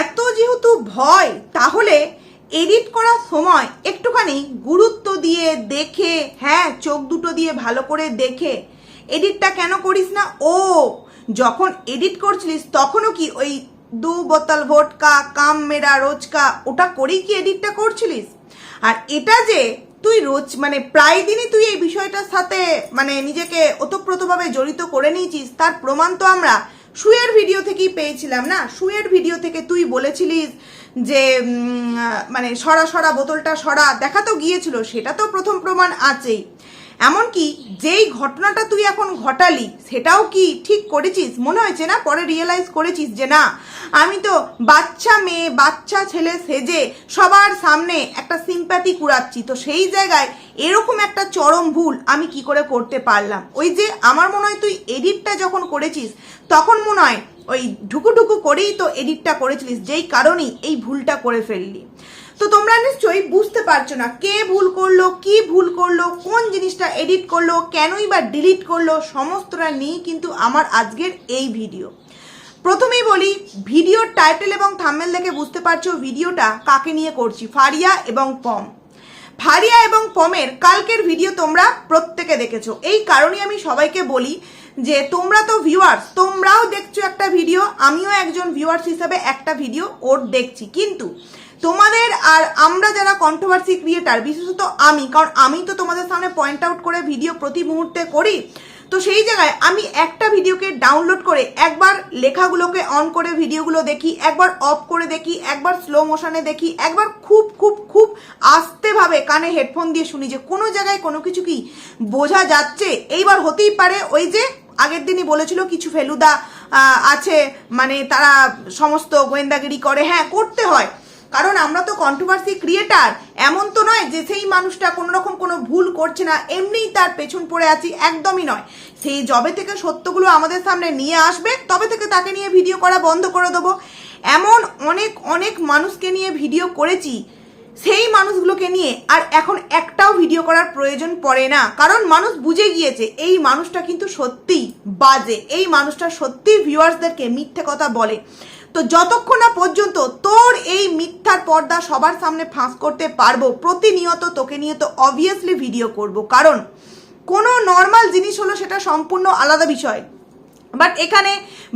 এত যেহেতু ভয়, তাহলে এডিট করার সময় একটুখানি গুরুত্ব দিয়ে দেখে হ্যাঁ চোখ দুটো দিয়ে ভালো করে দেখে। এডিটটা কেন করিস না? ও, যখন এডিট করছিলিস, তখনও কি ওই দু বোতল ভোটকা, কাম মেরা রোজকা, ওটা করেই কি এডিটটা করছিলিস? আর এটা যে তুই রোজ মানে প্রায় দিনই তুই এই বিষয়টার সাথে মানে নিজেকে ওতপ্রোতভাবে জড়িত করে নিয়েছিস, তার প্রমাণ তো আমরা শুয়ের ভিডিও থেকেই পেয়েছিলাম না? শুয়ের ভিডিও থেকে তুই বলেছিলিস যে মানে সরা সরা, বোতলটা সরা, দেখা তো গিয়েছিল, সেটা তো প্রথম প্রমাণ আছেই। এমনকি যেই ঘটনাটা তুই এখন ঘটালি, সেটাও কি ঠিক করেছিস? মনে হয়েছে না? পরে রিয়েলাইজ করেছিস যে না, আমি তো বাচ্চা মেয়ে, বাচ্চা ছেলে সেজে সবার সামনে একটা সিম্প্যাথি কুড়াচ্ছি। তো সেই জায়গায় এরকম একটা চরম ভুল আমি কি করে করতে পারলাম? ওই যে আমার মনে হয় তুই এডিটটা যখন করেছিস, তখন মনে হয় ওই ঢুকু ঢুকু করেই তো এডিটটা করেছিলিস, যেই কারণেই এই ভুলটা করে ফেললি। তো তোমরা নিশ্চয়ই বুঝতে পারছ না কে ভুল করল, কি ভুল করল, কোন জিনিসটা এডিট করল, কেনই বা ডিলিট করল, সমস্তটা নিয়েই কিন্তু আমার আজকের এই ভিডিও প্রথমেই বলি ভিডিওর টাইটেল এবং থাম্বেল দেখে বুঝতে পারছ ভিডিওটা কাকে নিয়ে করছি, ফারিয়া এবং পম। ফারিয়া এবং পমের কালকের ভিডিও তোমরা প্রত্যেকে দেখেছ। এই কারণে আমি সবাইকে বলি যে, তোমরা তো ভিউয়ার্স তোমরাও দেখছ একটা ভিডিও আমিও একজন ভিউয়ার্স হিসাবে একটা ভিডিও ওর দেখছি। কিন্তু তোমাদের আর আমরা যারা কন্ট্রোভার্সি ক্রিয়েটার বিশেষত আমি, কারণ আমি তো তোমাদের সামনে পয়েন্ট আউট করে ভিডিও প্রতি মুহূর্তে করি, তো সেই জায়গায় আমি একটা ভিডিওকে ডাউনলোড করে একবার লেখাগুলোকে অন করে ভিডিওগুলো দেখি, একবার অফ করে দেখি, একবার স্লো মোশনে দেখি, একবার খুব খুব খুব আস্তেভাবে কানে হেডফোন দিয়ে শুনি যে কোনো জায়গায় কোনো কিছু কি বোঝা যাচ্ছে। এইবার হতেই পারে ওই যে আগের দিনই বলেছিল কিছু ফেলুদা আছে মানে তারা সমস্ত গোয়েন্দাগিরি করে হ্যাঁ করতে হয়। কারণ আমরা তো কন্ট্রোভার্সি ক্রিয়েটার এমন তো নয় যে সেই মানুষটা কোনো রকম কোনো ভুল করছে না, এমনিই তার পেছন পড়ে আছি, একদমই নয়। সেই জবে থেকে সত্যগুলো আমাদের সামনে নিয়ে আসবে, তবে থেকে তাকে নিয়ে ভিডিও করা বন্ধ করে দেবো। এমন অনেক অনেক মানুষকে নিয়ে ভিডিও করেছি, সেই মানুষগুলোকে নিয়ে, আর এখন একটাও ভিডিও করার প্রয়োজন পড়ে না। কারণ মানুষ বুঝে গিয়েছে, এই মানুষটা কিন্তু সত্যিই বাজে, এই মানুষটা সত্যি ভিউয়ার্সদেরকে মিথ্যে কথা বলে। তো যতক্ষণ না পর্যন্ত তোর এই মিথ্যার পর্দা সবার সামনে ফাঁস করতে পারব, প্রতিনিয়ত তোকে নিয়ে তো অবভিয়াসলি ভিডিও করব। কারণ কোনো নর্মাল জিনিস হলো সেটা সম্পূর্ণ আলাদা বিষয়। বাট এখানে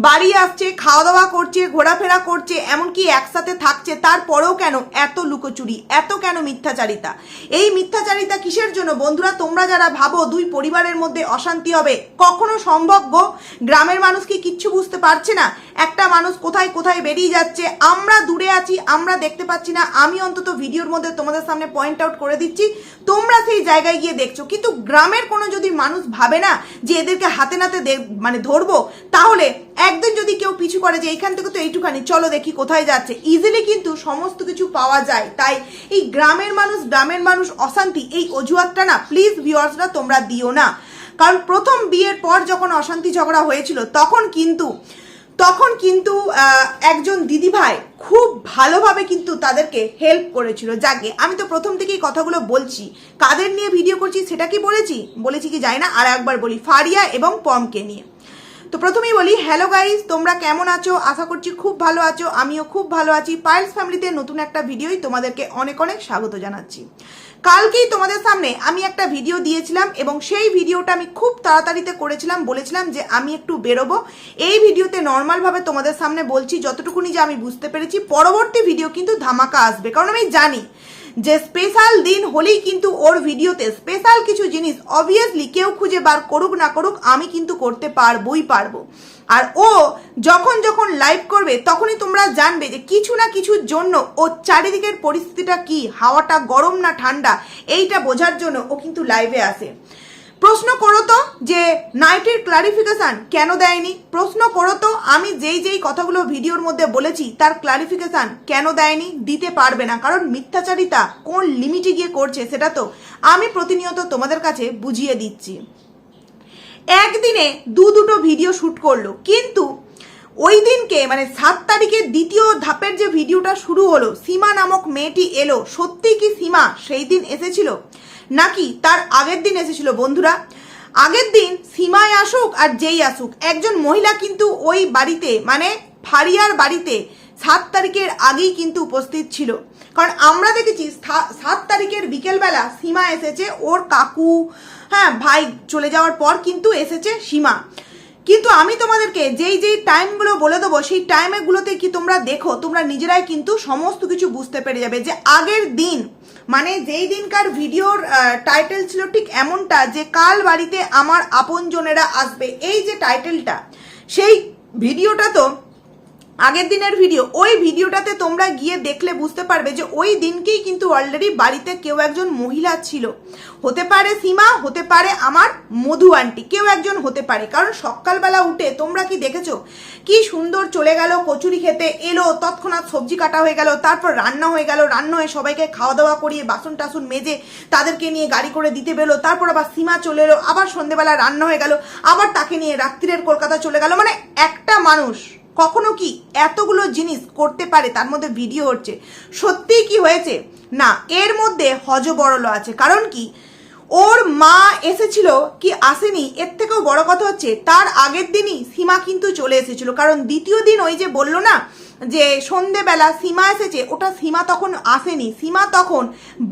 বাড়ি আসছে খাওয়া দাওয়া করছে, ঘোরাফেরা করছে, এমনকি একসাথে থাকছে, তারপরেও কেন এত লুকোচুরি, এত কেন মিথ্যাচারিতা? এই মিথ্যাচারিতা কিসের জন্য? বন্ধুরা, তোমরা যারা ভাবো দুই পরিবারের মধ্যে অশান্তি হবে, কখনো সম্ভব গো? গ্রামের মানুষ কি কিচ্ছু বুঝতে পারছে না? একটা মানুষ কোথায় কোথায় বেরিয়ে যাচ্ছে, আমরা দূরে আছি, আমরা দেখতে পাচ্ছি না। আমি অন্তত ভিডিওর মধ্যে তোমাদের সামনে পয়েন্ট আউট করে দিচ্ছি, তোমরা সেই জায়গায় গিয়ে দেখছ। কিন্তু গ্রামের কোনো যদি মানুষ ভাবে না যে এদেরকে হাতে নাতে মানে ধরবো তাহলে একদিন যদি কেউ পিছু করে যে এইখান থেকে তো এইটুখানি, চলো দেখি কোথায় যাচ্ছে। ইজিলি কিন্তু সমস্ত কিছু পাওয়া যায়। তাই এই গ্রামের মানুষ গ্রামের মানুষ অশান্তি, এই অজুহাতটা না প্লিজ ভিউয়ার্সরা তোমরা দিও না। কারণ প্রথম বিয়ের পর যখন অশান্তি ঝগড়া হয়েছিল, তখন কিন্তু তখন কিন্তু একজন দিদিভাই খুব ভালোভাবে কিন্তু তাদেরকে হেল্প করেছিল। যাকে আমি তো প্রথম থেকেই কথাগুলো বলছি। কাদের নিয়ে ভিডিও করছি সেটা কি বলেছি? বলেছি কি যাই না, আর একবার বলি, ফারিয়া এবং পমকে নিয়ে। তো প্রথমেই বলি হ্যালো গাইস তোমরা কেমন আছো? আশা করছি খুব ভালো আছো। আমিও খুব ভালো আছি। পাইলস ফ্যামিলিতে নতুন একটা ভিডিওই তোমাদেরকে অনেক অনেক স্বাগত জানাচ্ছি। কালকেই তোমাদের সামনে আমি একটা ভিডিও দিয়েছিলাম এবং সেই ভিডিওটা আমি খুব তাড়াতাড়িতে করেছিলাম, বলেছিলাম যে আমি একটু বেরোবো। এই ভিডিওতে নর্মালভাবে তোমাদের সামনে বলছি, যতটুকুনি যে আমি বুঝতে পেরেছি, পরবর্তী ভিডিও কিন্তু ধামাকা আসবে। কারণ আমি জানি যে স্পেশাল দিন হলেই কিন্তু ওর ভিডিওতে স্পেশাল কিছু জিনিস অবভিয়াসলি কেউ খুঁজে বার করুক না করুক, আমি কিন্তু করতে পারবই পারব। আর ও যখন যখন লাইভ করবে, তখনই তোমরা জানবে যে কিছু না কিছুর জন্য ও চারিদিকের পরিস্থিতিটা কি, হাওয়াটা গরম না ঠান্ডা, এইটা বোঝার জন্য ও কিন্তু লাইভে আসে। প্রশ্ন করো তো যে নাইটের ক্লারিফিকেশান কেন দেয়নি? প্রশ্ন করো তো, আমি যেই যেই কথাগুলো ভিডিওর মধ্যে বলেছি, তার ক্লারিফিকেশান কেন দেয়নি? দিতে পারবে না, কারণ মিথ্যাচারিতা কোন লিমিটে গিয়ে করছে সেটা তো আমি প্রতিনিয়ত তোমাদের কাছে বুঝিয়ে দিচ্ছি। একদিনে দু দুটো ভিডিও শ্যুট করল, কিন্তু ওই দিনকে মানে সাত তারিখের দ্বিতীয় ধাপের যে ভিডিওটা শুরু হলো, সীমা নামক মেয়েটি এলো। সত্যি কি সীমা সেই দিন এসেছিল? নাকি তার আগের দিন এসেছিল, বন্ধুরা? আগের দিন সীমায় আসুক আর যেই আসুক, একজন মহিলা কিন্তু ওই বাড়িতে মানে ফারিয়ার বাড়িতে সাত তারিখের আগেই কিন্তু উপস্থিত ছিল। কারণ আমরা দেখেছি সাত তারিখের বিকেলবেলা সীমা এসেছে, ওর কাকু হ্যাঁ ভাই চলে যাওয়ার পর কিন্তু এসেছে সীমা। কিন্তু আমি তোমাদেরকে যেই যেই টাইমগুলো বলে দেবো, সেই টাইমেগুলোতে কি তোমরা দেখো, তোমরা নিজেরাই কিন্তু সমস্ত কিছু বুঝতে পেরে যাবে যে আগের দিন মানে যেই দিনকার ভিডিওর টাইটেল ছিল ঠিক এমনটা যে কাল বাড়িতে আমার আপনজনেরা আসবে। এই যে টাইটেলটা সেই ভিডিওটা তো আগের দিনের ভিডিও ওই ভিডিওটাতে তোমরা গিয়ে দেখলে বুঝতে পারবে যে ওই দিনকেই কিন্তু অলরেডি বাড়িতে কেউ একজন মহিলা ছিল। হতে পারে সীমা, হতে পারে আমার মধু আন্টি কেউ একজন হতে পারে। কারণ সকালবেলা উঠে তোমরা কি দেখেছ? কি সুন্দর চলে গেল, কচুরি খেতে, এলো, তৎক্ষণাৎ সবজি কাটা হয়ে গেল, তারপর রান্না হয়ে গেল, রান্না হয়ে সবাইকে খাওয়া দাওয়া করিয়ে বাসন টাসন মেজে তাদেরকে নিয়ে গাড়ি করে দিতে বেরো তারপর আবার সীমা চলে এলো, আবার সন্ধেবেলা রান্না হয়ে গেল, আবার তাকে নিয়ে রাত্রিরের কলকাতা চলে গেল। মানে একটা মানুষ। কখনো কি এতগুলো জিনিস করতে পারে, তার মধ্যে ভিডিও হচ্ছে। সত্যিই কি হয়েছে? না, এর মধ্যে হজবরল আছে। কারণ কি? ওর মা এসেছিল কি আসেনি, এর থেকেও বড় কথা হচ্ছে, তার আগের দিনই সীমা কিন্তু চলে এসেছিল। কারণ দ্বিতীয় দিন ওই যে বলল না, যে সন্ধেবেলা সীমা এসেছে, ওটা সীমা তখন আসেনি। সীমা তখন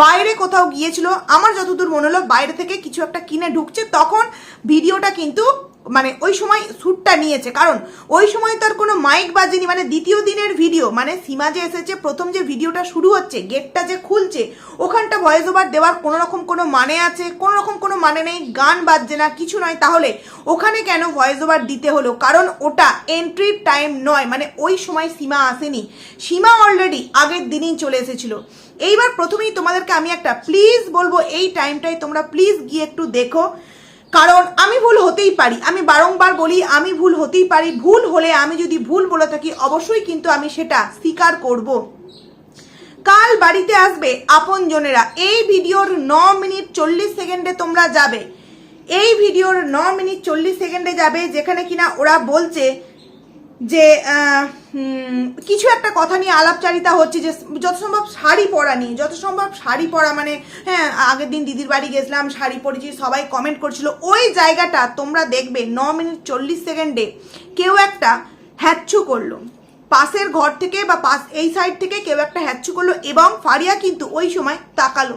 বাইরে কোথাও গিয়েছিল। আমার যতদূর মনে হলো, বাইরে থেকে কিছু একটা কিনে ঢুকছে, তখন ভিডিওটা কিন্তু মানে ওই সময় শ্যুটটা নিয়েছে। কারণ ওই সময় তার কোনো মাইক বাজেনি। মানে দ্বিতীয় দিনের ভিডিও মানে সীমা যে এসেছে, প্রথম যে ভিডিওটা শুরু হচ্ছে গেটটা যে খুলছে, ওখানটা ভয়েস ওভার দেওয়ার কোনো রকম কোনো মানে আছে, কোনো রকম কোনো মানে নেই, গান বাজছে না, কিছু নয়। তাহলে ওখানে কেন ভয়েস ওভার দিতে হলো? কারণ ওটা এন্ট্রির টাইম নয়। মানে ওই সময় সীমা আসেনি। সীমা অলরেডি আগের দিনই চলে এসেছিল। এইবার প্রথমেই তোমাদেরকে আমি একটা প্লিজ বলব, এই টাইমটাই তোমরা প্লিজ গিয়ে একটু দেখো। কারণ আমি ভুল হতেই পারি। আমি বারংবার বলি, আমি ভুল হতেই পারি। ভুল হলে আমি যদি ভুল বলে থাকি, অবশ্যই কিন্তু আমি সেটা স্বীকার করব। কাল বাড়িতে আসবে আপনজনেরা। এই ভিডিওর ন মিনিট চল্লিশ সেকেন্ডে তোমরা যাবে। এই ভিডিওর ন মিনিট চল্লিশ সেকেন্ডে যাবে, যেখানে কিনা ওরা বলছে যে কিছু একটা কথা নিয়ে আলাপচারিতা হচ্ছে যে, যত সম্ভব শাড়ি পরা নিয়ে, যত সম্ভব শাড়ি পরা মানে হ্যাঁ আগের দিন দিদির বাড়ি গেছিলাম, শাড়ি পরেছি, সবাই কমেন্ট করছিল, ওই জায়গাটা তোমরা দেখবে, ন মিনিট চল্লিশ সেকেন্ডে কেউ একটা হ্যাচ্ছু করল। পাশের ঘর থেকে বা পাশ, এই সাইড থেকে কেউ একটা হ্যাচ্ছু করল এবং ফারিয়া কিন্তু ওই সময় তাকালো।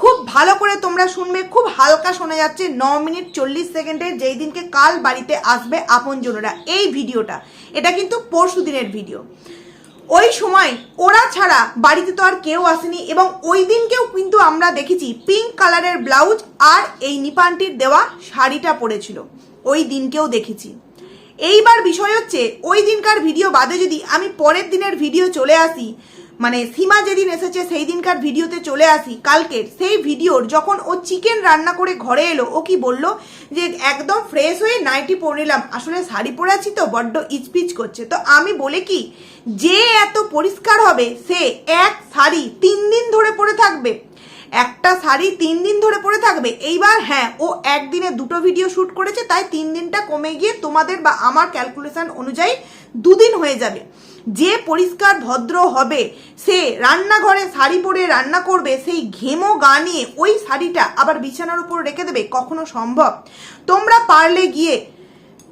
খুব ভালো করে তোমরা শুনবে, খুব হালকা শোনা যাচ্ছে, ন মিনিট চল্লিশ সেকেন্ডে যেই দিনকে কাল বাড়িতে আসবে আপনজনেরা। এই ভিডিওটা, এটা কিন্তু পরশু দিনের ভিডিও। ওই সময় ওরা ছাড়া বাড়িতে তো আর কেউ আসেনি এবং ওই দিনকেও কিন্তু আমরা দেখেছি পিঙ্ক কালারের ব্লাউজ আর এই নিপানটির দেওয়া শাড়িটা পরেছিল। ওই দিনকেও দেখেছি। এইবার বিষয় হচ্ছে, ওই দিনকার ভিডিও বাদে যদি আমি পরের দিনের ভিডিও চলে আসি মানে সীমা যেদিন এসেছে সেই দিনকার ভিডিওতে চলে আসি। কালকের সেই ভিডিওর যখন ও চিকেন রান্না করে ঘরে এলো, ও কি বলল? যে একদম ফ্রেশ হয়ে নাইটি পরে নিলাম। আসলে শাড়ি পরে আছি তো, বড্ড ইচপিচ করছে। তো আমি বলে কি, যে এত পরিষ্কার হবে, সে এক শাড়ি তিন দিন ধরে পরে থাকবে। একটা শাড়ি তিন দিন ধরে পরে থাকবে। এইবার হ্যাঁ ও একদিনে দুটো ভিডিও শ্যুট করেছে, তাই তিন দিনটা কমে গিয়ে তোমাদের বা আমার ক্যালকুলেশন অনুযায়ী দুদিন হয়ে যাবে। যে পরিষ্কার ভদ্র হবে, সে রান্নাঘরে শাড়ি পরে রান্না করবে, সেই ঘেমো গা নিয়ে ওই শাড়িটা আবার বিছানার উপর রেখে দেবে, কখনো সম্ভব? তোমরা পারলে গিয়ে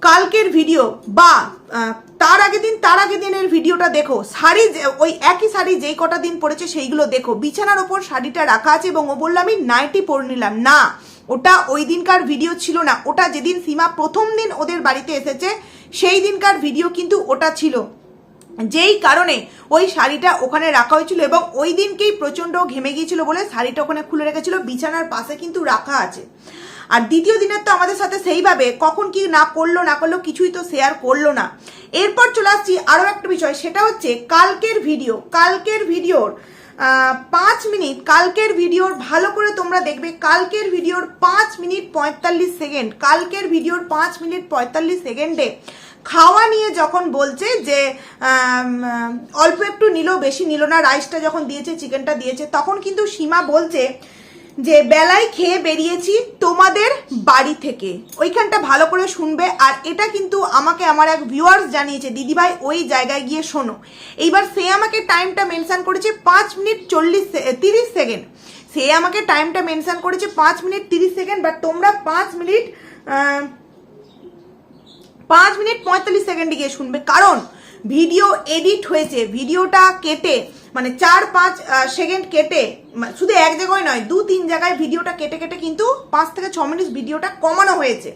কালকের ভিডিও বা তার আগের দিন, তার আগের দিনের ভিডিওটা দেখো। শাড়ি ওই একই শাড়ি যেই কটা দিন পরেছে সেইগুলো দেখো। বিছানার ওপর শাড়িটা রাখা আছে এবং ও বলল, আমি নাইটি পরে নিলাম। না, ওটা ওই দিনকার ভিডিও ছিল না। ওটা যেদিন সীমা প্রথম দিন ওদের বাড়িতে এসেছে, সেই দিনকার ভিডিও কিন্তু ওটা ছিল। যেই কারণে ওই শাড়িটা ওখানে রাখা হয়েছিল এবং ওই দিনকেই প্রচণ্ড ঘেমে গিয়েছিল বলে শাড়িটা ওখানে খুলে রেখেছিল, বিছানার পাশে কিন্তু রাখা আছে। আর দ্বিতীয় দিনের তো আমাদের সাথে সেইভাবে কখন কি না করল না করল কিছুই তো শেয়ার করল না। এরপর চলে আসছি আরও একটা বিষয়, সেটা হচ্ছে কালকের ভিডিও কালকের ভিডিওর পাঁচ মিনিট, কালকের ভিডিওর ভালো করে তোমরা দেখবে, কালকের ভিডিওর পাঁচ মিনিট পঁয়তাল্লিশ সেকেন্ড, কালকের ভিডিওর পাঁচ মিনিট পঁয়তাল্লিশ সেকেন্ডে খাওয়া নিয়ে যখন বলছে যে অল্প একটু নিল, বেশি নিল না রাইসটা যখন দিয়েছে চিকেনটা দিয়েছে, তখন কিন্তু সীমা বলছে যে, বেলায় খেয়ে বেরিয়েছি তোমাদের বাড়ি থেকে। ওইখানটা ভালো করে শুনবে। আর এটা কিন্তু আমাকে, আমার এক ভিউয়ার্স জানিয়েছে, দিদিভাই, ওই জায়গায় গিয়ে শোনো। এইবার সে আমাকে টাইমটা মেনশান করেছে পাঁচ মিনিট চল্লিশ তিরিশ সেকেন্ড সে আমাকে টাইমটা মেনশান করেছে পাঁচ মিনিট তিরিশ সেকেন্ড বাট তোমরা পাঁচ মিনিট পাঁচ মিনিট পঁয়তাল্লিশ সেকেন্ডে গিয়ে শুনবে। কারণ ভিডিও এডিট হয়েছে, ভিডিওটা কেটে মানে চার পাঁচ সেকেন্ড কেটে শুধু এক জায়গায় নয়, দু তিন জায়গায় ভিডিওটা কেটে কেটে কিন্তু পাঁচ থেকে ছ মিনিট ভিডিওটা কমানো হয়েছে।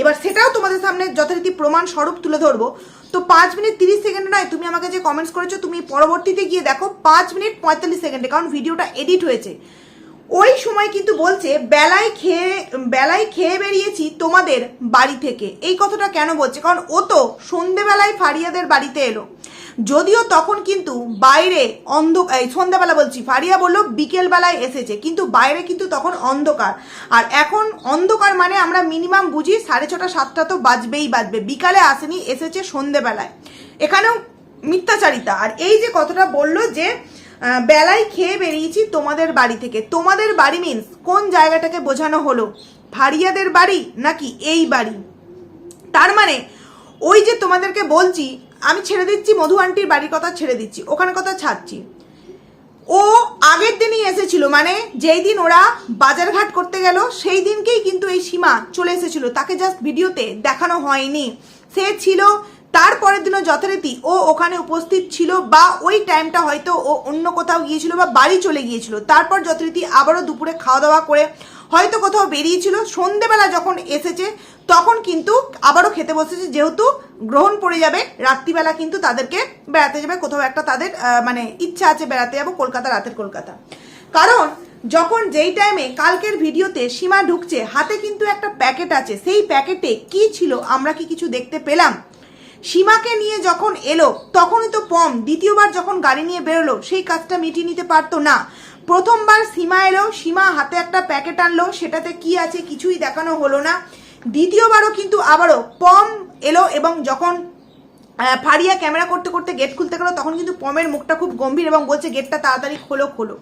এবার সেটাও তোমাদের সামনে যথারীতি প্রমাণ স্বরূপ তুলে ধরবো। তো পাঁচ মিনিট তিরিশ সেকেন্ড নয়, তুমি আমাকে যে কমেন্টস করেছ, তুমি পরবর্তীতে গিয়ে দেখো পাঁচ মিনিট পঁয়তাল্লিশ সেকেন্ডে, কারণ ভিডিওটা এডিট হয়েছে। ওই সময় কিন্তু বলছে, বেলায় খেয়ে বেলায় খেয়ে বেরিয়েছি তোমাদের বাড়ি থেকে। এই কথাটা কেন বলছে? কারণ ও তো সন্ধেবেলায় ফারিয়াদের বাড়িতে এলো। যদিও তখন কিন্তু বাইরে অন্ধ, এই সন্ধ্যাবেলা বলছি, ফারিয়া বলল বিকেলবেলায় এসেছে, কিন্তু বাইরে কিন্তু তখন অন্ধকার। আর এখন অন্ধকার মানে আমরা মিনিমাম বুঝি সাড়ে ছটা, সাতটা তো বাজবেই বাজবে, বিকালে আসেনি, এসেছে সন্ধেবেলায়। এখানেও মিথ্যাচারিতা। আর এই যে কথাটা বলল যে বেলায় খেয়ে বেরিয়েছি তোমাদের বাড়ি থেকে। তোমাদের বাড়ি মিন্স কোন জায়গাটাকে বোঝানো হলো? ফারিয়াদের বাড়ি নাকি এই বাড়ি? তার মানে ওই যে তোমাদেরকে বলছি, আমি ছেড়ে দিচ্ছি, মধু আন্টির বাড়ির কথা ছেড়ে দিচ্ছি, ওখানে কথা ছাড়ছি। ও আগের দিনই এসেছিল মানে যেই দিন ওরা বাজারঘাট করতে গেল, সেই দিনকেই কিন্তু এই সীমা চলে এসেছিল। তাকে জাস্ট ভিডিওতে দেখানো হয়নি। সে ছিল তারপরের দিনও যথারীতি ও ওখানে উপস্থিত ছিল বা ওই টাইমটা হয়তো ও অন্য কোথাও গিয়েছিল বা বাড়ি চলে গিয়েছিল। তারপর যথারীতি আবারও দুপুরে খাওয়া দাওয়া করে হয়তো কোথাও বেরিয়েছিল। সন্ধেবেলা যখন এসেছে, তখন কিন্তু আবারও খেতে বসেছে। যেহেতু গ্রহণ পড়ে যাবে, রাত্রিবেলা কিন্তু তাদেরকে বেড়াতে যাবে। কোথাও একটা তাদের মানে ইচ্ছা আছে বেড়াতে যাব, কলকাতা, রাতের কলকাতা। কারণ যখন যেই টাইমে কালকের ভিডিওতে সীমা ঢুকছে, হাতে কিন্তু একটা প্যাকেট আছে। সেই প্যাকেটে কি ছিল, আমরা কি কিছু দেখতে পেলাম? সীমাকে নিয়ে যখন এলো, তখনই তো পম দ্বিতীয়বার যখন গাড়ি নিয়ে বেরোলো, সেই কাজটা মিটিয়ে নিতে পারতো না। প্রথমবার সীমা এলো, সীমা হাতে একটা প্যাকেট আনলো, সেটাতে কি আছে কিছুই দেখানো হলো না। দ্বিতীয়বারও কিন্তু আবারও পম এলো এবং যখন ফারিয়া ক্যামেরা করতে করতে গেট খুলতে গেল, তখন কিন্তু পমের মুখটা খুব গম্ভীর এবং বলছে গেটটা তাড়াতাড়ি খোলো খোলো।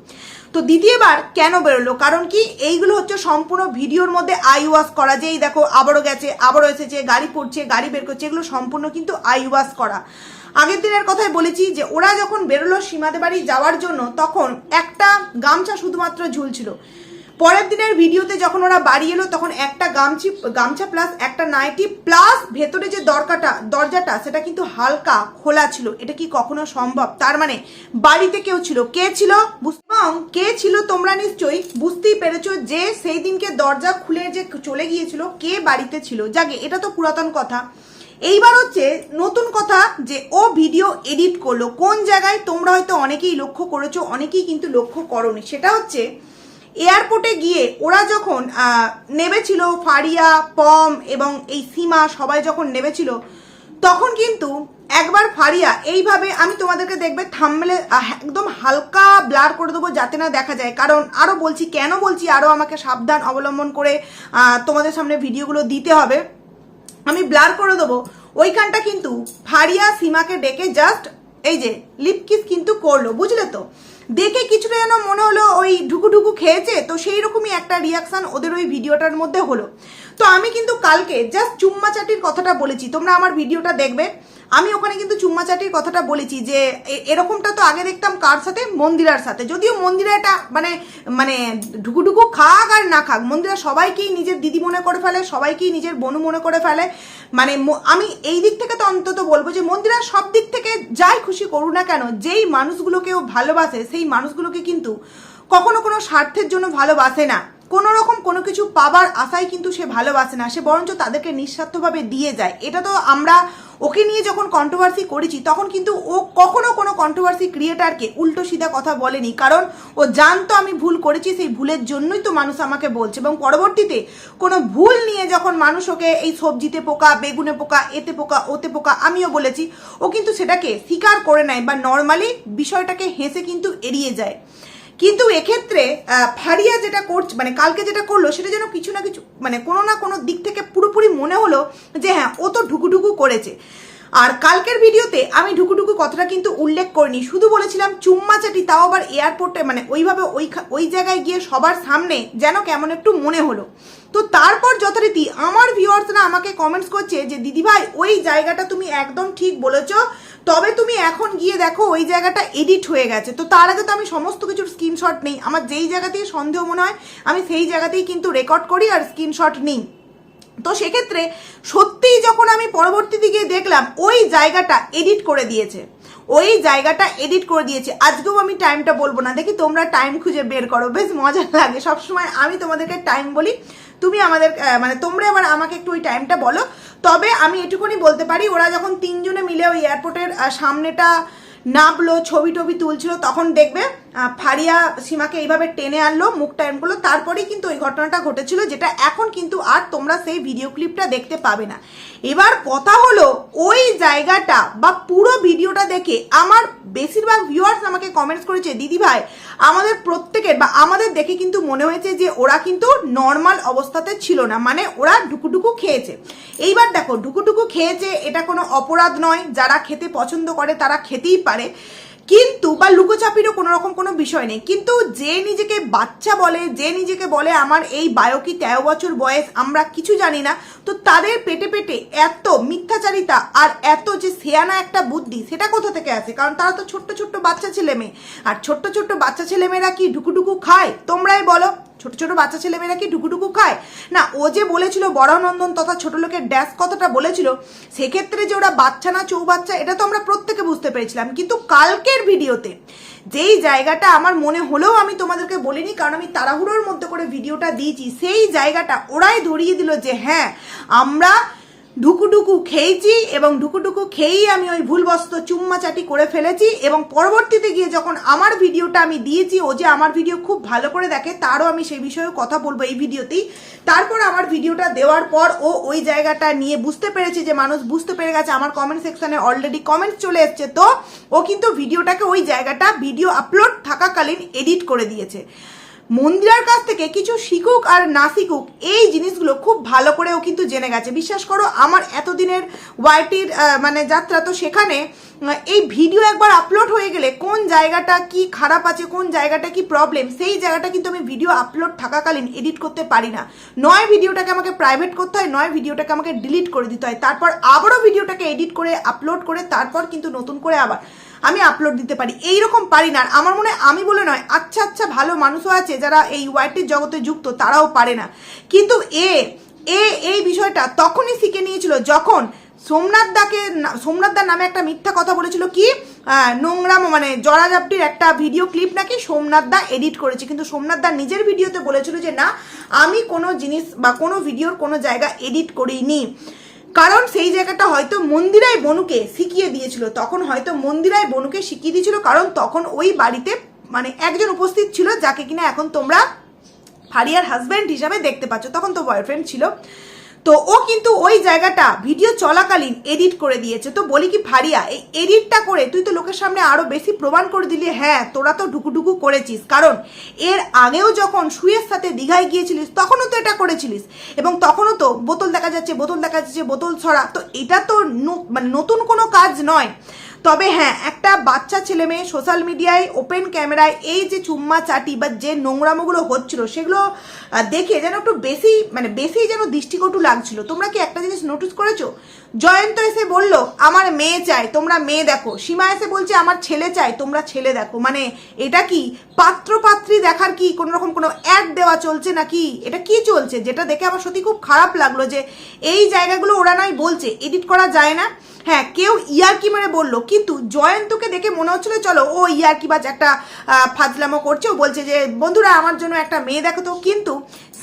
তো দ্বিতীয়বার কেন বেরোলো? কারণ কি, এইগুলো হচ্ছে সম্পূর্ণ ভিডিওর মধ্যে আই ওয়াশ করা, যেই দেখো, আবারও গেছে, আবারও এসেছে, গাড়ি পড়ছে, গাড়ি বের করছে, এগুলো সম্পূর্ণ কিন্তু আই ওয়াশ করা। আগের দিনের কথাই বলেছি যে, ওরা যখন বেরোলো সীমাদের বাড়ি যাওয়ার জন্য, তখন একটা গামছা শুধুমাত্র ঝুলছিল। পরের দিনের ভিডিওতে যখন ওরা বাড়ি এলো, তখন একটা গামছি, গামছা প্লাস একটা নাইটি প্লাস ভেতরে যে দরকাটা, দরজাটা, সেটা কিন্তু হালকা খোলা ছিল। এটা কি কখনো সম্ভব? তার মানে বাড়িতে কেউ ছিল। কে ছিল? এবং কে ছিল তোমরা নিশ্চয়ই বুঝতেই পেরেছ যে সেই দিনকে দরজা খুলে যে চলে গিয়েছিল, কে বাড়িতে ছিল। যাকে, এটা তো পুরাতন কথা। এইবার হচ্ছে নতুন কথা যে ও ভিডিও এডিট করল। কোন জায়গায় তোমরা হয়তো অনেকেই লক্ষ্য করেছ, অনেকেই কিন্তু লক্ষ্য করনি। সেটা হচ্ছে এয়ারপোর্টে গিয়ে ওরা যখন আহ, নেমেছিল ফারিয়া পম এবং এই সীমা সবাই যখন নেমেছিল তখন কিন্তু একবার ফারিয়া এইভাবে আমি তোমাদেরকে দেখবে থামলে একদম হালকা ব্লার করে দেবো যাতে না দেখা যায়। কারণ আরও বলছি কেন বলছি আরও আমাকে সাবধান অবলম্বন করে তোমাদের সামনে ভিডিওগুলো দিতে হবে। আমি ব্লার করে দেবো। ওইখানটা কিন্তু ফারিয়া সীমাকে ডেকে জাস্ট এই যে লিপকিস কিন্তু করল বুঝলে তো? দেখে কিছুটা যেন মনে হলো ওই ঢুকু ঢুকু খেয়েছে, তো সেই রকমই একটা রিয়াকশান ওদের ওই ভিডিওটার মধ্যে হলো। তো আমি কিন্তু কালকে জাস্ট চুম্মাচাটির কথাটা বলেছি। তোমরা আমার ভিডিওটা দেখবে। আমি ওখানে কিন্তু চুম্মাচাটির কথাটা বলেছি যে এরকমটা তো আগে দেখতাম কার সাথে? মন্দিরার সাথে। যদিও মন্দিরাটা মানে মানে ঢুকুঢুকু খাক আর না খাক, মন্দিরা সবাইকেই নিজের দিদি মনে করে ফেলে, সবাইকেই নিজের বনু মনে করে ফেলে। মানে আমি এই দিক থেকে তো অন্তত বলব যে, মন্দিরা সব দিক থেকে যাই খুশি করুক না কেন, যেই মানুষগুলোকেও ভালোবাসে, সেই মানুষগুলোকে কিন্তু কখনো কোনো স্বার্থের জন্য ভালোবাসে না। কোনো রকম কোনো কিছু পাবার আশায় কিন্তু সে ভালোবাসে না, সে বরঞ্চ তাদেরকে নিঃস্বার্থভাবে দিয়ে যায়। এটা তো আমরা ওকে নিয়ে যখন কন্ট্রোভার্সি করেছি, তখন কিন্তু ও কখনো কোনো কন্ট্রোভার্সি ক্রিয়েটারকে উল্টো সিধা কথা বলেনি, কারণ ও জানতো আমি ভুল করেছি, সেই ভুলের জন্যই তো মানুষ আমাকে বলছে। এবং পরবর্তীতে কোনো ভুল নিয়ে যখন মানুষ ওকে এই সবজিতে পোকা, বেগুনে পোকা, এতে পোকা, ওতে পোকা, আমিও বলেছি, ও কিন্তু সেটাকে স্বীকার করে নেয় বা নর্মালি বিষয়টাকে হেসে কিন্তু এড়িয়ে যায়। কিন্তু এক্ষেত্রে ফারিয়া যেটা করছে মানে কালকে যেটা করল, সেটা যেন কিছু না কিছু মানে কোনো না কোনো দিক থেকে পুরোপুরি মনে হলো যে হ্যাঁ ও তো ঢুকুঢুকু করেছে। আর কালকের ভিডিওতে আমি ঢুকুঢুকু কথাটা কিন্তু উল্লেখ করিনি। শুধু বলেছিলাম, চুম্মা চাটি তাও আবার এয়ারপোর্টে মানে ওইভাবে ওই ওই জায়গায় গিয়ে সবার সামনে যেন কেমন একটু মনে হলো। তো তারপর যথারীতি আমার ভিউয়ার্সরা আমাকে কমেন্টস করছে যে, দিদিভাই, ওই জায়গাটা তুমি একদম ঠিক বলেছ। তবে তুমি এখন গিয়ে দেখো ওই জায়গাটা এডিট হয়ে গেছে। তো তার আগে তো আমি সমস্ত কিছুর স্ক্রিনশট নেই। আমার যেই জায়গাতেই সন্দেহ মনে হয়, আমি সেই জায়গাতেই কিন্তু রেকর্ড করি আর স্ক্রিনশট নিই। তো সেক্ষেত্রে সত্যিই যখন আমি পরবর্তী দিকে দেখলাম, ওই জায়গাটা এডিট করে দিয়েছে। ওই জায়গাটা এডিট করে দিয়েছে। আজকেও আমি টাইমটা বলব না। দেখি তোমরা টাইম খুঁজে বের করো। বেশ মজা লাগে। সবসময় আমি তোমাদেরকে টাইম বলি। তুমি আমাদের মানে তোমরা এবার আমাকে একটু ওই টাইমটা বলো। তবে আমি এটুকুনি বলতে পারি, ওরা যখন তিনজনে মিলে ওই এয়ারপোর্টের সামনেটা নামলো ছবি টবি তুলছিল, তখন দেখবে ফারিয়া সীমাকে এইভাবে টেনে আনলো, মুখটা টাইম করল, তারপরেই কিন্তু ওই ঘটনাটা ঘটেছিল, যেটা এখন কিন্তু আর তোমরা সেই ভিডিও ক্লিপটা দেখতে পাবে না। এবার কথা হলো, ওই জায়গাটা বা পুরো ভিডিওটা দেখে আমার বেশিরভাগ ভিউয়ার্স আমাকে কমেন্টস করেছে, দিদি ভাই, আমাদের প্রত্যেকের বা আমাদের দেখে কিন্তু মনে হয়েছে যে ওরা কিন্তু নর্মাল অবস্থাতে ছিল না মানে ওরা ডুকুডুকু খেয়েছে। এইবার দেখো, ডুকুডুকু খেয়েছে, এটা কোনো অপরাধ নয়, যারা খেতে পছন্দ করে তারা খেতেই পারে। কিন্তু, বা লুকোচাপিরও কোনো রকম কোনো বিষয় নেই। কিন্তু যে নিজেকে বাচ্চা বলে, যে নিজেকে বলে আমার এই বায়কি তেরো বছর বয়স আমরা কিছু জানি না, তো তাদের পেটে পেটে এত মিথ্যাচারিতা আর এত যে সেয়ানা একটা বুদ্ধি, সেটা কোথা থেকে আসে? কারণ তারা তো ছোট্ট ছোট্ট বাচ্চা ছেলে মেয়ে। আর ছোট্ট ছোট্ট বাচ্চা ছেলেমেয়েরা কি ঢুকুঢুকু খায়? তোমরাই বলো। ছোট ছোট বাচ্চা ছেলেমেয়েরা কি ডুকুডুকু খায়? না, ও যে বলেছিল বড়নন্দন তথা ছোট লোকের ড্যাশ কথাটা বলেছিল, সেক্ষেত্রে যে ওরা বাচ্চা না চৌবাচ্চা, এটা তো আমরা প্রত্যেকে বুঝতে পেরেছিলাম। কিন্তু কালকের ভিডিওতে যেই জায়গাটা আমার মনে হলেও আমি তোমাদেরকে বলিনি, কারণ আমি তাড়াহুড়োর মধ্যে করে ভিডিওটা দিয়েছি, সেই জায়গাটা ওরাই ধরিয়ে দিল যে হ্যাঁ আমরা ঢুকুঢুকু খেয়েছি এবং ঢুকুঢুকু খেয়েই আমি ওই ভুলবস্ত চুম্মাচাটি করে ফেলেছি এবং পরবর্তীতে গিয়ে যখন আমার ভিডিওটা আমি দিয়েছি, ও যে আমার ভিডিও খুব ভালো করে দেখে, তারও আমি সেই বিষয়ে কথা বলব এই ভিডিওতেই। তারপর আমার ভিডিওটা দেওয়ার পর ও ওই জায়গাটা নিয়ে বুঝতে পেরেছে যে মানুষ বুঝতে পেরে গেছে, আমার কমেন্ট সেকশনে অলরেডি কমেন্টস চলে এসছে। তো ও কিন্তু ভিডিওটাকে ওই জায়গাটা ভিডিও আপলোড থাকাকালীন এডিট করে দিয়েছে। মন্দিরার কাছ থেকে কিছু শিখুক আর না শিখুক, এই জিনিসগুলো খুব ভালো করে ও কিন্তু জেনে গেছে। বিশ্বাস করো, আমার এতদিনের ওয়াইটির মানে যাত্রা তো সেখানে এই ভিডিও একবার আপলোড হয়ে গেলে কোন জায়গাটা কি খারাপ আছে, কোন জায়গাটা কি প্রবলেম সেই জায়গাটা কিন্তু আমি ভিডিও আপলোড থাকাকালীন এডিট করতে পারি না। নয় ভিডিওটাকে আমাকে প্রাইভেট করতে হয়, নয় ভিডিওটাকে আমাকে ডিলিট করে দিতে হয়। তারপর আবারও ভিডিওটাকে এডিট করে আপলোড করে, তারপর কিন্তু নতুন করে আবার আমি আপলোড দিতে পারি। এই রকম পারি না। আর আমার মনে আমি বলে নয় আচ্ছা আচ্ছা ভালো মানুষও আছে যারা এই ওয়াইটির জগতে যুক্ত, তারাও পারে না। কিন্তু এ এ, এই বিষয়টা তখনই শিখে নিয়েছিল যখন সোমনাথ দাকে সোমনাথ দার নামে একটা মিথ্যা কথা বলেছিল কি নোংরাম মানে জরাজাপটির একটা ভিডিও ক্লিপ নাকি সোমনাথ দা এডিট করেছে। কিন্তু সোমনাথ দা নিজের ভিডিওতে বলেছিল যে, না, আমি কোনো জিনিস বা কোনো ভিডিওর কোনো জায়গা এডিট করিনি। কারণ সেই জায়গাটা হয়তো মন্দিরাই বনুকে শিখিয়ে দিয়েছিল, তখন হয়তো মন্দিরাই বনুকে শিখিয়ে দিয়েছিল, কারণ তখন ওই বাড়িতে মানে একজন উপস্থিত ছিল, যাকে কিনা এখন তোমরা ফারিয়ার হাজব্যান্ড হিসাবে দেখতে পাচ্ছ। তখন তো বয়ফ্রেন্ড ছিল। তো ও কিন্তু ওই জায়গাটা ভিডিও চলাকালীন এডিট করে দিয়েছে। তো বলি কি, ভারিয়া, এই এডিটটা করে তুই তো লোকের সামনে আরও বেশি প্রমাণ করে দিলি হ্যাঁ তোরা তো ঢুকুঢুকু করেছিস। কারণ এর আগেও যখন সুয়ের সাথে দীঘায় গিয়েছিলিস, তখনও তো এটা করেছিলিস। এবং তখনও তো বোতল দেখা যাচ্ছে, বোতল দেখা যাচ্ছে, বোতল ছড়া। তো এটা তো মানে নতুন কোনো কাজ নয়। তবে হ্যাঁ একটা বাচ্চা ছেলে মেয়ে সোশ্যাল মিডিয়ায় ওপেন ক্যামেরায় এই যে চুম্মা চাটি বা যে নোংরামোগুলো হচ্ছিল, সেগুলো দেখে যেন একটু বেশি মানে বেশি যেন দৃষ্টিকটু লাগছিল। তোমরা কি একটা জিনিস নোটিস করেছ? জয়ন্ত এসে বলল, আমার মেয়ে চাই, তোমরা মেয়ে দেখো। সীমা এসে বলছে, আমার ছেলে চাই, তোমরা ছেলে দেখো। মানে এটা কি পাত্র পাত্রী দেখার কি কোনো রকম কোনো অ্যাড দেওয়া চলছে নাকি? এটা কি চলছে? যেটা দেখে আমার সত্যি খুব খারাপ লাগল যে এই জায়গাগুলো ওরা নয় বলছে এডিট করা যায় না। হ্যাঁ কেউ ইয়ারকি মেরে বলল কিন্তু জয়ন্তকে দেখে মনে হচ্ছিল, চলো, ও ইয়ার কি বাজ একটা ফাজলামো করছে। ও বলছে যে, বন্ধুরা, আমার জন্য একটা মেয়ে দেখো তো। কিন্তু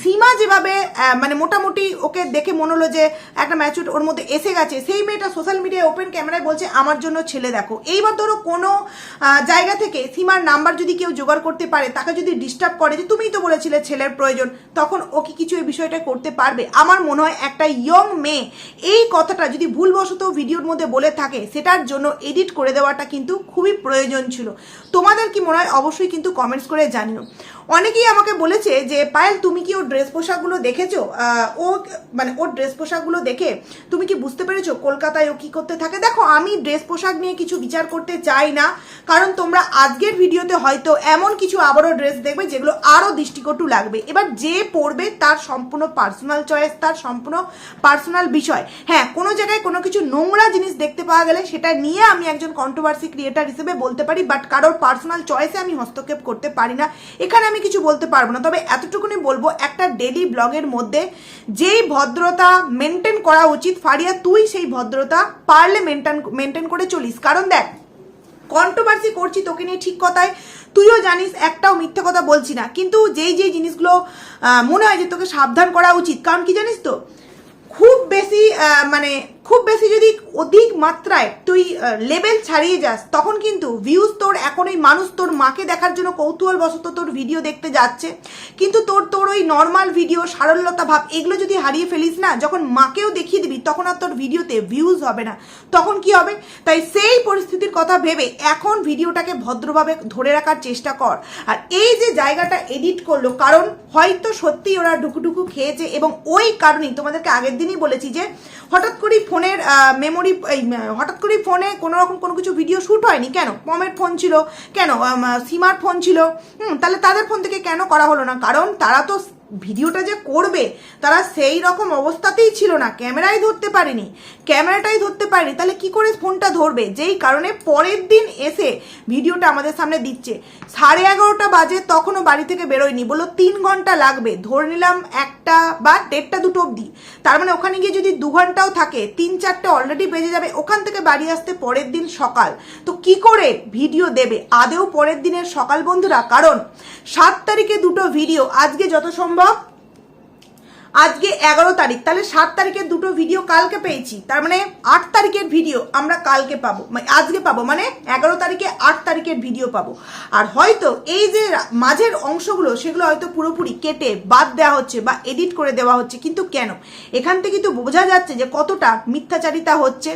সীমা যেভাবে মানে মোটামুটি ওকে দেখে মনে হলো যে একটা ম্যাচুর ওর মধ্যে এসে গেছে, সেই মেয়েটা সোশ্যাল মিডিয়ায় ওপেন ক্যামেরায় বলছে, আমার জন্য ছেলে দেখো। এইবার ধরো কোনো জায়গা থেকে সীমার নাম্বার যদি কেউ জোগাড় করতে পারে, তাকে যদি ডিস্টার্ব করে যে, তুমিই তো বলেছিলে ছেলের প্রয়োজন, তখন ও কি কিছু এই বিষয়টা করতে পারবে? আমার মনে হয় একটা ইয়ং মেয়ে, এই কথাটা যদি ভুলবশত ভিডিওর মধ্যে বলে থাকে, সেটার জন্য এডিট করে দেওয়াটা কিন্তু খুবই প্রয়োজন ছিল। তোমাদের কি মনে হয়? অবশ্যই কিন্তু কমেন্টস করে জানিও। অনেকেই আমাকে বলেছে যে, পায়েল, তুমি কি ওর ড্রেস পোশাকগুলো দেখেছ? ও মানে ওর ড্রেস পোশাকগুলো দেখে তুমি কি বুঝতে পেরেছ কলকাতায় ও কি করতে থাকে? দেখো, আমি ড্রেস পোশাক নিয়ে কিছু বিচার করতে চাই না, কারণ তোমরা আজকের ভিডিওতে হয়তো এমন কিছু আবারও ড্রেস দেখবে যেগুলো আরও দৃষ্টিকটু লাগবে। এবার যে পড়বে তার সম্পূর্ণ পার্সোনাল চয়েস তার সম্পূর্ণ পার্সোনাল বিষয়। হ্যাঁ কোনো জায়গায় কোনো কিছু নোংরা জিনিস দেখতে পাওয়া গেলে সেটা নিয়ে আমি একজন কন্ট্রোভার্সি ক্রিয়েটার হিসেবে বলতে পারি বাট কারোর পার্সোনাল চয়েসে আমি হস্তক্ষেপ করতে পারি না। এখানে আমি কিছু বলতে পারব না, তবে এতটুকুনি বলব, একটা ডেলি ব্লগের মধ্যে যেই ভদ্রতা মেনটেন করা উচিত, ফারিয়া, তুই সেই ভদ্রতা পারলে মেনটেন মেনটেন করে চলিস। কারণ দেখ কন্ট্রোভার্সি করছি তোকে নিয়ে ঠিক কথায়, তুইও জানিস, একটাও মিথ্যে কথা বলছি না। কিন্তু যেই যেই জিনিসগুলো মনে হয় যে তোকে সাবধান করা উচিত, কারণ কি জানিস তো, খুব বেশি মানে খুব বেশি যদি অধিক মাত্রায় তুই লেভেল ছাড়িয়ে যাস, তখন কিন্তু ভিউজ তোর, এখন ওই মানুষ তোর মাকে দেখার জন্য কৌতূহল বশত তোর ভিডিও দেখতে যাচ্ছে। কিন্তু তোর তোর ওই নর্মাল ভিডিও সারল্যতা ভাব, এগুলো যদি হারিয়ে ফেলিস না, যখন মাকেও দেখিয়ে দিবি, তখন আর তোর ভিডিওতে ভিউজ হবে না। তখন কি হবে? তাই সেই পরিস্থিতির কথা ভেবে এখন ভিডিওটাকে ভদ্রভাবে ধরে রাখার চেষ্টা কর। আর এই যে জায়গাটা এডিট করল, কারণ হয়তো সত্যি ওরা ডুকুডুকু খেয়েছে এবং ওই কারণেই তোমাদেরকে আগের দিনই বলেছি যে হঠাৎ করেই ফোনের মেমোরি হঠাৎ করেই ফোনে কোনো রকম কোনো কিছু ভিডিও শ্যুট হয়নি? কেন? পমের ফোন ছিল। কেন? সিমার ফোন ছিল। হুম, তাহলে তাদের ফোন থেকে কেন করা হলো না? কারণ তারা তো ভিডিওটা যে করবে, তারা সেই রকম অবস্থাতেই ছিল না। ক্যামেরাই ধরতে পারেনি। ক্যামেরাটাই ধরতে পারেনি, তাহলে কি করে ফোনটা ধরবে? যেই কারণে পরের দিন এসে ভিডিওটা আমাদের সামনে দিচ্ছে। সাড়ে এগারোটা বাজে তখনও বাড়ি থেকে বেরোয়নি, বলল তিন ঘণ্টা লাগবে, ধরে নিলাম একটা বা দেড়টা দুটো অবধি। তার মানে ওখানে গিয়ে যদি দু ঘন্টাও থাকে, তিন চারটে অলরেডি বেজে যাবে, ওখান থেকে বাড়ি আসতে পরের দিন সকাল। তো কি করে ভিডিও দেবে? আদেও পরের দিনের সকাল বন্ধুরা, কারণ সাত তারিখে দুটো ভিডিও আজকে যত সম্ভব আজকে এগারো তারিখ, তাহলে সাত তারিখের দুটো ভিডিও কালকে পেয়েছি। তার মানে আট তারিখের ভিডিও আমরা কালকে পাবো মানে আজকে পাবো মানে এগারো তারিখে আট তারিখের ভিডিও পাবো। আর হয়তো এই যে মাঝের অংশগুলো, সেগুলো হয়তো পুরোপুরি কেটে বাদ দেওয়া হচ্ছে বা এডিট করে দেওয়া হচ্ছে, কিন্তু কেন? এখান থেকে তো বোঝা যাচ্ছে যে কতটা মিথ্যাচারিতা হচ্ছে,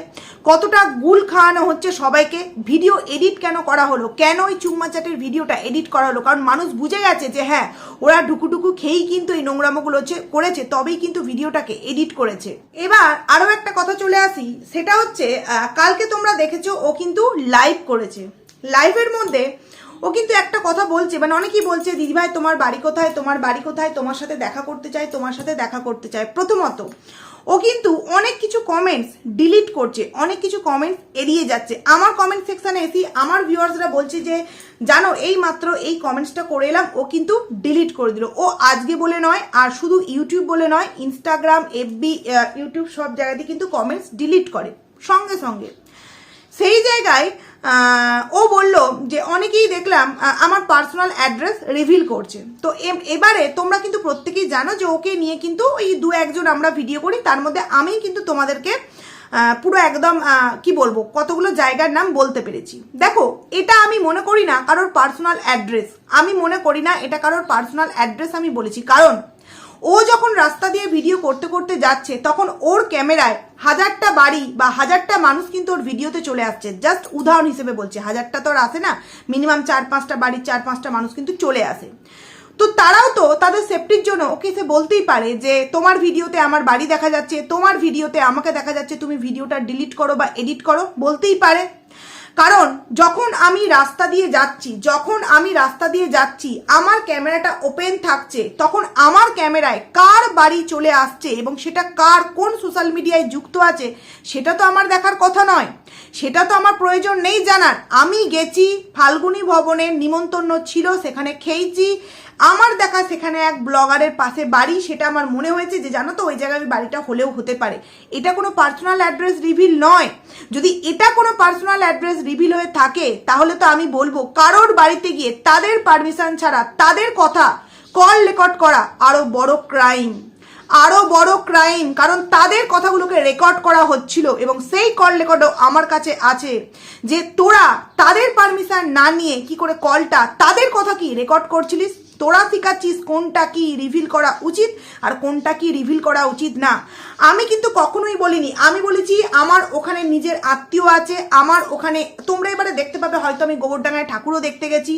কতটা গুল খাওয়ানো হচ্ছে সবাইকে। ভিডিও এডিট কেন করা হলো? কেন ওই চুম্মাচাটের ভিডিওটা এডিট করা হলো? কারণ মানুষ বুঝে গেছে যে হ্যাঁ ওরা ঢুকুটুকু খেয়েই কিন্তু এই নোংরামোগুলো হচ্ছে করেছে। তবেই কিন্তু ভিডিওটাকে এডিট করেছে। এবার আরও একটা কথা চলে আসি, সেটা হচ্ছে কালকে তোমরা দেখেছ, ও কিন্তু লাইভ করেছে। লাইভের মধ্যে ও কিন্তু একটা কথা বলছে মানে অনেকেই বলছে দিদিভাই তোমার বাড়ি কোথায়? তোমার বাড়ি কোথায়? তোমার সাথে দেখা করতে চাই, তোমার সাথে দেখা করতে চাই। প্রথমত ও কিন্তু অনেক কিছু কমেন্টস ডিলিট করছে, অনেক কিছু কমেন্টস এড়িয়ে যাচ্ছে। আমার কমেন্ট সেকশানে এসি আমার ভিউয়ার্সরা বলছে যে, জানো, এই মাত্র এই কমেন্টসটা করে এলাম, ও কিন্তু ডিলিট করে দিল। ও আজকে বলে নয়, আর শুধু ইউটিউব বলে নয় ইনস্টাগ্রাম এফবি ইউটিউব সব জায়গাতে কিন্তু কমেন্টস ডিলিট করে, সঙ্গে সঙ্গে। সেই জায়গায় ও বলল যে, অনেকেই দেখলাম আমার পার্সোনাল অ্যাড্রেস রিভিল করছে। তো এবারে তোমরা কিন্তু প্রত্যেকেই জানো যে, ওকে নিয়ে কিন্তু ওই দু একজন আমরা ভিডিও করি। তার মধ্যে আমি কিন্তু তোমাদেরকে পুরো একদম কি বলব, কতগুলো জায়গার নাম বলতে পেরেছি। দেখো, এটা আমি মনে করি না কারোর পার্সোনাল অ্যাড্রেস আমি মনে করি না এটা কারোর পার্সোনাল অ্যাড্রেস আমি বলেছি। কারণ ও যখন রাস্তা দিয়ে ভিডিও করতে করতে যাচ্ছে, তখন ওর ক্যামেরায় হাজারটা বাড়ি বা হাজারটা মানুষ কিন্তু ওর ভিডিওতে চলে আসছে। জাস্ট উদাহরণ হিসেবে বলছে, হাজারটা তো আর আসে না মিনিমাম চার পাঁচটা বাড়ির চার পাঁচটা মানুষ কিন্তু চলে আসে। তো তারাও তো তাদের সেফটির জন্য ওকে সে বলতেই পারে যে, তোমার ভিডিওতে আমার বাড়ি দেখা যাচ্ছে, তোমার ভিডিওতে আমাকে দেখা যাচ্ছে, তুমি ভিডিওটা ডিলিট করো বা এডিট করো, বলতেই পারে। কারণ যখন আমি রাস্তা দিয়ে যাচ্ছি, যখন আমি রাস্তা দিয়ে যাচ্ছি, আমার ক্যামেরাটা ওপেন থাকছে, তখন আমার ক্যামেরায় কার বাড়ি চলে আসছে এবং সেটা কার, কোন সোশ্যাল মিডিয়ায় যুক্ত আছে, সেটা তো আমার দেখার কথা নয়। সেটা তো আমার প্রয়োজন নেই জানার। আমি গেছি, ফাল্গুনী ভবনের নিমন্ত্রণ ছিল, সেখানে খেয়েছি আমার দেখা সেখানে এক ব্লগারের পাশে বাড়ি, সেটা আমার মনে হয়েছে যে জানো তো, ওই জায়গায় ওই বাড়িটা হলেও হতে পারে। এটা কোনো পার্সোনাল অ্যাড্রেস রিভিল নয়। যদি এটা কোনো পার্সোনাল অ্যাড্রেস রিভিল হয়ে থাকে, তাহলে তো আমি বলব, কারোর বাড়িতে গিয়ে তাদের পারমিশন ছাড়া, তাদের কথা কল রেকর্ড করা আরও বড় ক্রাইম আরও বড় ক্রাইম কারণ তাদের কথাগুলোকে রেকর্ড করা হচ্ছিল এবং সেই কল রেকর্ডও আমার কাছে আছে যে তোরা তাদের পারমিশন না নিয়ে কি করে কলটা তাদের কথা কি রেকর্ড করছিলিস? তোরা শিখাচ্ছিস কোনটা কি রিভিল করা উচিত আর কোনটা কি রিভিল করা উচিত না? আমি কিন্তু কখনোই বলিনি। আমি বলেছি, আমার ওখানে নিজের আত্মীয় আছে, আমার ওখানে, তোমরা এবারে দেখতে পাবে, হয়তো আমি গোবরডাঙ্গায় ঠাকুরও দেখতে গেছি।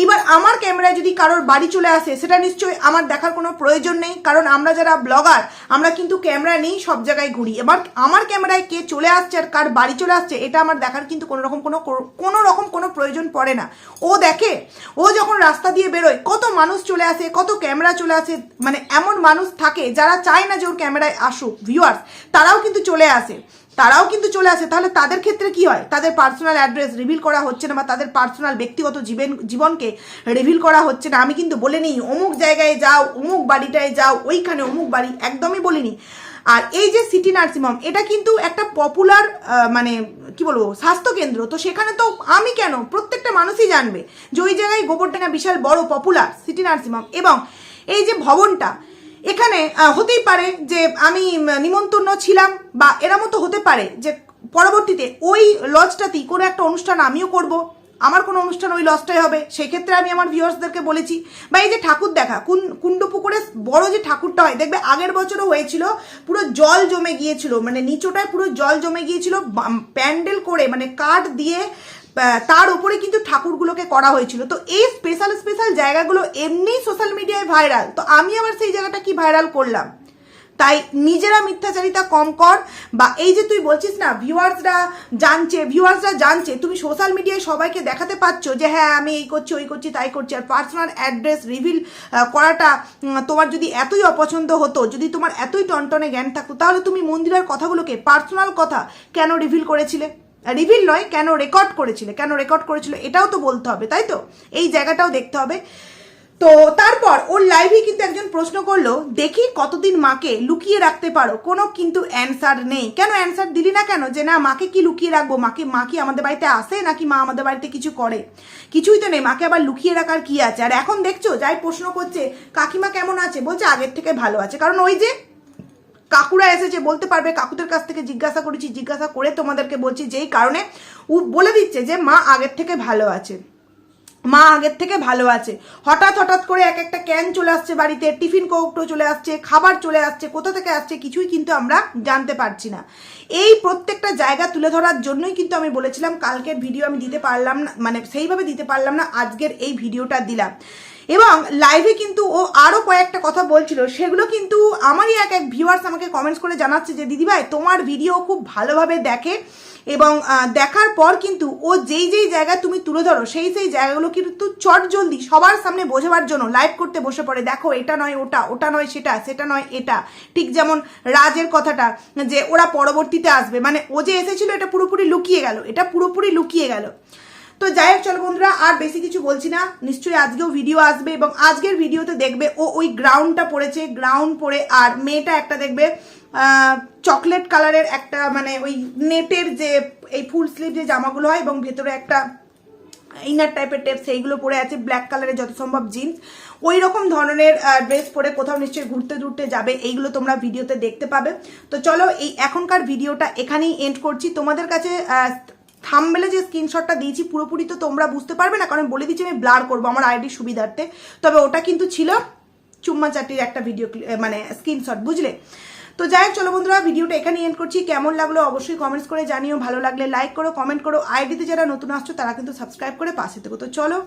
এইবার আমার ক্যামেরায় যদি কারোর বাড়ি চলে আসে, সেটা নিশ্চয়ই আমার দেখার কোনো প্রয়োজন নেই, কারণ আমরা যারা ব্লগার আমরা কিন্তু ক্যামেরা নিয়েই সব জায়গায় ঘুরি। এবার আমার ক্যামেরায় কে চলে আসছে আর কার বাড়ি চলে আসছে, এটা আমার দেখার কিন্তু কোনো রকম কোনো কোনো রকম কোনো প্রয়োজন পড়ে না। ও দেখে, ও যখন রাস্তা দিয়ে বেরোয়, কত মানুষ চলে আসে, কত ক্যামেরা চলে আসে মানে এমন মানুষ থাকে যারা চায় না যে ওর ক্যামেরায় আসুক ভিউয়ার্স তারাও কিন্তু চলে আসে। তারাও কিন্তু চলে আসে। তাহলে তাদের ক্ষেত্রে কি হয়? তাদের পার্সোনাল অ্যাড্রেস রিভিল করা হচ্ছে না বা তাদের পার্সোনাল ব্যক্তিগত জীবন, জীবনকে রিভিল করা হচ্ছে না। আমি কিন্তু বলে নিই অমুক জায়গায় যাও, অমুক বাড়িটায় যাও, ওইখানে অমুক বাড়ি, একদমই বলিনি। আর এই যে সিটি নার্সিংহোম এটা কিন্তু একটা পপুলার মানে কি বলব, স্বাস্থ্যকেন্দ্র। তো সেখানে তো আমি কেন? প্রত্যেকটা মানুষই জানবে যে ওই জায়গায় গোবরডাঙ্গা বিশাল বড় পপুলার সিটি নার্সিংহোম এবং এই যে ভবনটা, এখানে হতেই পারে যে আমি নিমন্ত্রণ ছিলাম বা এরমও তো হতে পারে যে পরবর্তীতে ওই লজটাতেই কোনো একটা অনুষ্ঠান আমিও করব। আমার কোনো অনুষ্ঠান ওই লজটাই হবে। সেক্ষেত্রে আমি আমার ভিউয়ার্সদেরকে বলেছি বা এই যে ঠাকুর দেখা, কুন, কুণ্ড পুকুরে বড় যে ঠাকুরটা হয়, দেখবে আগের বছরও হয়েছিল, পুরো জল জমে গিয়েছিল মানে নিচোটায় পুরো জল জমে গিয়েছিল প্যান্ডেল করে মানে কাঠ দিয়ে তার উপরে কিন্তু ঠাকুরগুলোকে করা হয়েছিল। তো এই স্পেশাল স্পেশাল জায়গাগুলো এমনি সোশ্যাল মিডিয়ায় ভাইরাল তো আমি আবার সেই জায়গাটা কি ভাইরাল করলাম? তাই নিজেরা মিথ্যাচারিতা কম কর বা এই যে তুই বলছিস না ভিউয়ার্সরা জানছে ভিউয়ার্সরা জানছে, তুমি সোশ্যাল মিডিয়ায় সবাইকে দেখাতে পারছ যে হ্যাঁ আমি এই করছি, ওই করছি, তাই করছি। আর পার্সোনাল অ্যাড্রেস রিভিল করাটা তোমার যদি এতই অপছন্দ হতো, যদি তোমার এতই টনটনে জ্ঞান থাকতো, তাহলে তুমি মন্দিরের কথাগুলোকে পার্সোনাল কথা কেন রিভিল করেছিলে? রিভিল নয়, কেন রেকর্ড করেছিলে? কেন রেকর্ড করেছিল? এটাও তো বলতে হবে, তাই তো? এই জায়গাটাও দেখতে হবে। তো তারপর ওর লাইভে কিন্তু একজন প্রশ্ন করল, দেখি কতদিন মাকে লুকিয়ে রাখতে পারো? কোনো কিন্তু অ্যান্সার নেই। কেন অ্যান্সার দিলি না কেন? যে না, মাকে কি লুকিয়ে রাখব? মাকে, মা কি আমাদের বাড়িতে আসে নাকি মা আমাদের বাড়িতে কিছু করে? কিছুই তো নেই। মাকে আবার লুকিয়ে রাখার কি আছে? আর এখন দেখছ, যাই প্রশ্ন করছে, কাকিমা কেমন আছে? বলছে, আগের থেকে ভালো আছে। কারণ ওই যে কাকুরা এসেছে, বলতে পারবে, কাকুদের কাছ থেকে জিজ্ঞাসা করেছি, জিজ্ঞাসা করে তোমাদেরকে বলছি যেই কারণে ও বলে দিচ্ছে যে, মা আগের থেকে ভালো আছে। মা আগের থেকে ভালো আছে। হঠাৎ হঠাৎ করে এক একটা ক্যান চলে আসছে বাড়িতে, টিফিন কৌটো চলে আসছে, খাবার চলে আসছে, কোথা থেকে আসছে কিছুই কিন্তু আমরা জানতে পারছি না। এই প্রত্যেকটা জায়গা তুলে ধরার জন্যই কিন্তু আমি বলেছিলাম, কালকের ভিডিও আমি দিতে পারলাম না মানে সেইভাবে দিতে পারলাম না, আজকের এই ভিডিওটা দিলাম। এবং লাইভে কিন্তু ও আরও কয়েকটা কথা বলছিল। সেগুলো কিন্তু আমারই এক এক ভিউয়ার্স আমাকে কমেন্টস করে জানাচ্ছে যে দিদিভাই তোমার ভিডিও খুব ভালোভাবে দেখে এবং দেখার পর কিন্তু ও যেই যেই জায়গা তুমি তুলে ধরো, সেই সেই জায়গাগুলো কিন্তু চট জলদি সবার সামনে বোঝাবার জন্য লাইভ করতে বসে পড়ে। দেখো, এটা নয় ওটা ওটা নয় সেটা সেটা নয় এটা। ঠিক যেমন রাজের কথাটা, যে ওরা পরবর্তীতে আসবে। মানে ও যে এসেছিল, এটা পুরোপুরি লুকিয়ে গেল, এটা পুরোপুরি লুকিয়ে গেল। তো যাই হোক, চলো বন্ধুরা, আর বেশি কিছু বলছি না। নিশ্চয়ই আজকেও ভিডিও আসবে এবং আজকের ভিডিওতে দেখবে ও ওই গ্রাউন্ডটা পড়েছে গ্রাউন্ড পরে আর মেয়েটা একটা দেখবে চকলেট কালারের একটা মানে ওই নেটের যে, এই ফুল স্লিভ যে জামাগুলো হয় এবং ভেতরে একটা ইনার টাইপের টেপ সেইগুলো পরে আছে ব্ল্যাক কালারের যত সম্ভব জিন্স ওই রকম ধরনের ড্রেস পরে কোথাও নিশ্চয়ই ঘুরতে ঘুরতে যাবে, এইগুলো তোমরা ভিডিওতে দেখতে পাবে। তো চলো, এই এখনকার ভিডিওটা এখানেই এন্ড করছি। তোমাদের কাছে থামবেলে যে স্ক্রিনশটটা দিয়েছি, পুরোপুরি তো তোমরা বুঝতে পারবে না, কারণ বলে দিচ্ছি আমি ব্লার করব আমার আইডি সুবিধার্থে। তবে ওটা কিন্তু ছিল চুম্মা চাটির একটা ভিডিও মানে স্ক্রিনশট, বুঝলে? তো যাই হোক, চলো বন্ধুরা, ভিডিওটা এখানে এন্ড করছি। কেমন লাগল অবশ্যই কমেন্টস করে জানিও। ভালো লাগলে লাইক করো কমেন্ট করো। আইডিতে যারা নতুন আসছো, তারা কিন্তু সাবস্ক্রাইব করে পাশে থেকো। তো চলো।